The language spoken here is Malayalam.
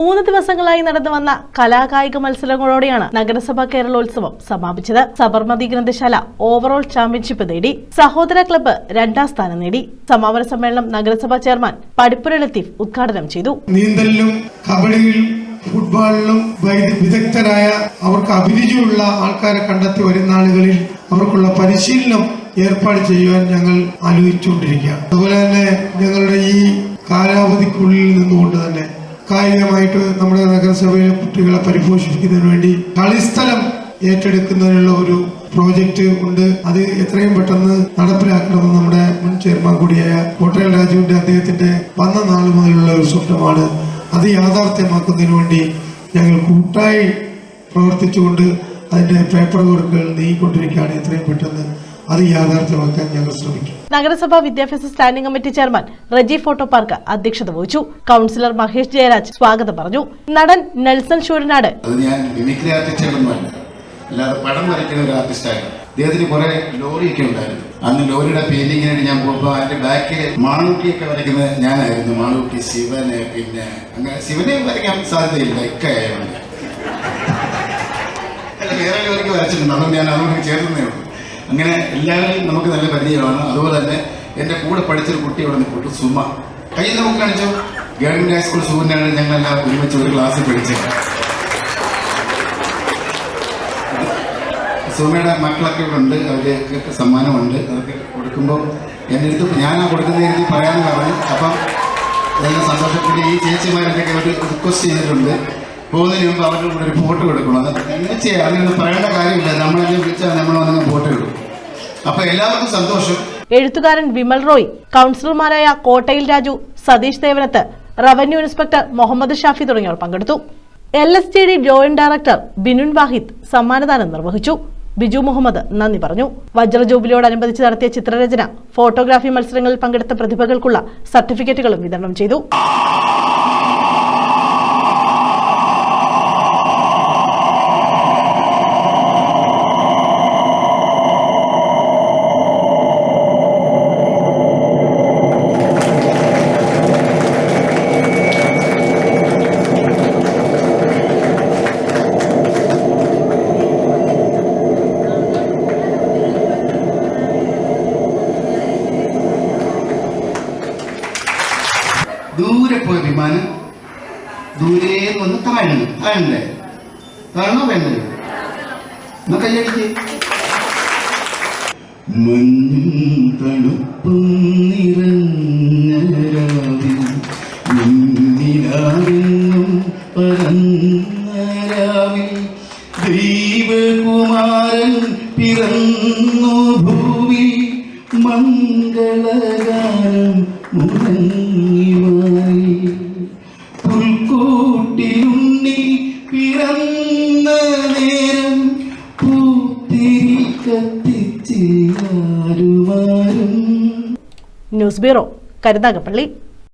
മൂന്ന് ദിവസങ്ങളായി നടന്നു വന്ന കലാകായിക മത്സരങ്ങളോടെയാണ് നഗരസഭാ കേരളോത്സവം സമാപിച്ചത്. സബർമതി ഗ്രന്ഥശാല ഓവറോൾ ചാമ്പ്യൻഷിപ്പ് നേടി. സഹോദര ക്ലബ്ബ് രണ്ടാം സ്ഥാനം നേടി. സമാപന സമ്മേളനം നഗരസഭാ ചെയർമാൻ പടിപ്പുര ലത്തീഫ് ഉദ്ഘാടനം ചെയ്തു. നീന്തലിലും കബഡിയിലും ഫുട്ബോളിലും വൈദ- വിദഗ്ധരായ അവർക്ക് അഭിരുചിയുള്ള ആൾക്കാരെ കണ്ടെത്തി വരുന്ന ആളുകളിൽ അവർക്കുള്ള പരിശീലനം ഏർപ്പാട് ചെയ്യുവാൻ ഞങ്ങൾ ആലോചിച്ചുകൊണ്ടിരിക്കുകയാണ്. അതുപോലെ തന്നെ ഞങ്ങളുടെ ഈ കാലാവധിക്കുള്ളിൽ നിന്നുകൊണ്ട് തന്നെ കായികമായിട്ട് നമ്മുടെ നഗരസഭയിലെ കുട്ടികളെ പരിപോഷിപ്പിക്കുന്നതിന് വേണ്ടി കളിസ്ഥലം ഏറ്റെടുക്കുന്നതിനുള്ള ഒരു പ്രോജക്റ്റ് ഉണ്ട്. അത് എത്രയും പെട്ടെന്ന് നടപ്പിലാക്കണമെന്ന് നമ്മുടെ മുൻ ചെയർമാൻ കൂടിയായ കോട്ടയം രാജുവിന്റെ അദ്ദേഹത്തിന്റെ വന്ന നാൾ മുതലുള്ള ഒരു സ്വപ്നമാണ്. അത് യാഥാർത്ഥ്യമാക്കുന്നതിന് വേണ്ടി ഞങ്ങൾ കൂട്ടായി പ്രവർത്തിച്ചുകൊണ്ട് അതിന്റെ പേപ്പർ വർക്കുകൾ നീങ്ങിക്കൊണ്ടിരിക്കുകയാണ്. എത്രയും പെട്ടെന്ന് അത് യാഥാർത്ഥ്യമാക്കാൻ ഞങ്ങൾ ശ്രമിക്കും. നഗരസഭാ വിദ്യാഭ്യാസ standing committee chairman Reji photo park അധ്യക്ഷത വഹിച്ചു. കൗൺസിലർ മഹേഷ് ജയരാജ് സ്വാഗതം പറഞ്ഞു. നടൻ നെൽസൺ ശൂരനാട്. അത് ഞാൻ മിമിക്രി ആർട്ടിസ്റ്റുകളൊന്നുമല്ല അല്ലാതെ പടം വരയ്ക്കുന്ന ഒരു ആർട്ടിസ്റ്റായിരുന്നു അദ്ദേഹത്തിന് കുറെ ലോറിയൊക്കെ ഉണ്ടായിരുന്നു. അന്ന് ലോറിയുടെ പെയിന്റിങ്ങിനായിട്ട് ഞാൻ പോകുമ്പോൾ അതിന്റെ ബാക്കിൽ മാളൂട്ടിയൊക്കെ വരയ്ക്കുന്നത് ഞാനായിരുന്നു. മാളൂട്ടി ശിവന് പിന്നെ അങ്ങനെ ശിവനെ വരയ്ക്കാൻ സാധ്യതയില്ല. ഇക്കയായതുകൊണ്ട് അല്ല വേറെ ലോറിക്ക് വരച്ചിട്ടുണ്ട്. അതുകൊണ്ട് ഞാൻ അതുകൊണ്ട് ചേർന്നേ ഉള്ളൂ. അങ്ങനെ എല്ലാവരും നമുക്ക് നല്ല പരിചയമാണ്. അതുപോലെ തന്നെ എന്റെ കൂടെ പഠിച്ചൊരു കുട്ടി അവിടെ നിൽക്കും സുമ. കയ്യിൽ നമുക്ക് കാണിച്ചു? ഗവൺമെന്റ് ഹൈസ്കൂൾ സുമനാണ് ഞങ്ങളെല്ലാം ഒരുമിച്ച് ഒരു ക്ലാസ്സിൽ പഠിച്ചത് സുമയുടെ മക്കളൊക്കെ ഉണ്ട് അവർക്ക് സമ്മാനമുണ്ട് അതൊക്കെ കൊടുക്കുമ്പോൾ എന്റെ അടുത്ത് ആ കൊടുക്കുന്ന രീതി പറയാമെന്ന് പറഞ്ഞു അപ്പം അതെല്ലാം സന്തോഷപ്പെട്ട് ഈ ചേച്ചിമാരൊക്കെ അവർ റിക്വസ്റ്റ് ചെയ്തിട്ടുണ്ട്. പോകുന്നതിന് മുമ്പ് അവരുടെ കൂടെ ഒരു ഫോട്ടോ എടുക്കണം. അത് തീർച്ചയായും അതിനൊന്നും പറയേണ്ട കാര്യമില്ല. നമ്മളെന്നെ അപ്പോൾ എല്ലാവർക്കും സന്തോഷം. എഴുത്തുകാരൻ വിമൽ റോയ് കൗൺസിലർമാരായ കോട്ടയിൽ രാജു സതീഷ് ദേവനത്ത് റവന്യൂ ഇൻസ്പെക്ടർ മുഹമ്മദ് ഷാഫി തുടങ്ങിയവർ പങ്കെടുത്തു. L S T D joint director Binun Vahid സമ്മാനദാനം നിർവഹിച്ചു. ബിജു മുഹമ്മദ് നന്ദി പറഞ്ഞു. വജ്ര ജൂബിലിയോടനുബന്ധിച്ച് നടത്തിയ ചിത്രരചന ഫോട്ടോഗ്രാഫി മത്സരങ്ങളിൽ പങ്കെടുത്ത പ്രതിഭകൾക്കുള്ള സർട്ടിഫിക്കറ്റുകളും വിതരണം ചെയ്തു. ദൂരെ പോയ വിമാനം ദൂരെ വന്ന് താഴ്ന്നു. താഴ്ന്നില്ലേ? താഴ്ന്നോ വേണ്ടേ? എന്നാ കയ്യടിക്ക്. മഞ്ഞും തണുപ്പും ദൈവകുമാരൻ പിറന്നു ഭൂവിൽ മംഗളഗാനം മുഴങ്ങിവായി പുൽക്കൂട്ടിലുണ്ണി പിറന്ന നേരം പൂത്തിരി കത്തിച്ച് ന്യൂസ് ബ്യൂറോ കരുനാഗപ്പള്ളി.